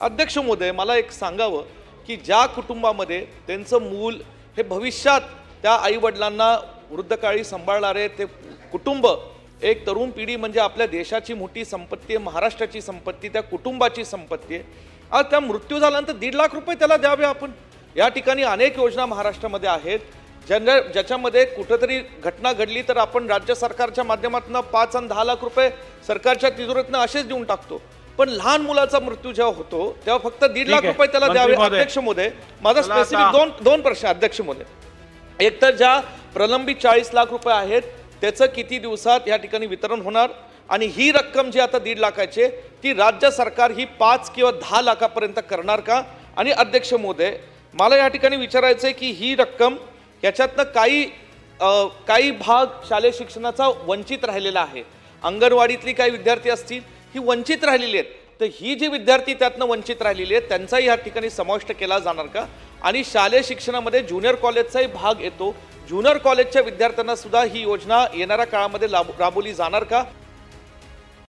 अध्यक्ष महोदय मला एक सांगावं की ज्या कुटुंबामध्ये त्यांचं मूल हे भविष्यात त्या आईवडिलांना वृद्धकाळी सांभाळणारे ते कुटुंब एक तरुण पिढी म्हणजे आपल्या देशाची मोठी संपत्ती आहे महाराष्ट्राची संपत्ती त्या कुटुंबाची संपत्ती आहे. आज त्या मृत्यू झाल्यानंतर दीड लाख रुपये त्याला द्यावे आपण. या ठिकाणी अनेक योजना महाराष्ट्रामध्ये आहेत. ज्यांना ज्याच्यामध्ये कुठंतरी घटना घडली तर आपण राज्य सरकारच्या माध्यमातून पाच आणि दहा लाख रुपये सरकारच्या तिजोरीतनं असेच देऊन टाकतो. पण लहान मुलाचा मृत्यू जेव्हा होतो तेव्हा फक्त दीड लाख. रुपये त्याला द्यावे. अध्यक्ष महोदय माझा स्पेसिफिक दोन दोन प्रश्न अध्यक्ष महोदय एक तर ज्या प्रलंबित चाळीस लाख रुपये आहेत त्याचं किती दिवसात या ठिकाणी वितरण होणार? आणि ही रक्कम जी आता दीड लाखाची ती राज्य सरकार ही पाच किंवा दहा लाखापर्यंत करणार का? आणि अध्यक्ष महोदय मला या ठिकाणी विचारायचं आहे की ही रक्कम याच्यातनं काही काही भाग शालेय शिक्षणाचा वंचित राहिलेला आहे. अंगणवाडीतली काही विद्यार्थी असतील ही वंचित राहिलेली आहेत. तर ही जी विद्यार्थी त्यातनं वंचित राहिलेली आहेत त्यांचाही या ठिकाणी समाविष्ट केला जाणार का? आणि शालेय शिक्षणामध्ये ज्युनियर कॉलेजचाही भाग येतो. ज्युनियर कॉलेजच्या विद्यार्थ्यांना सुद्धा ही योजना येणाऱ्या काळामध्ये राबवली जाणार का?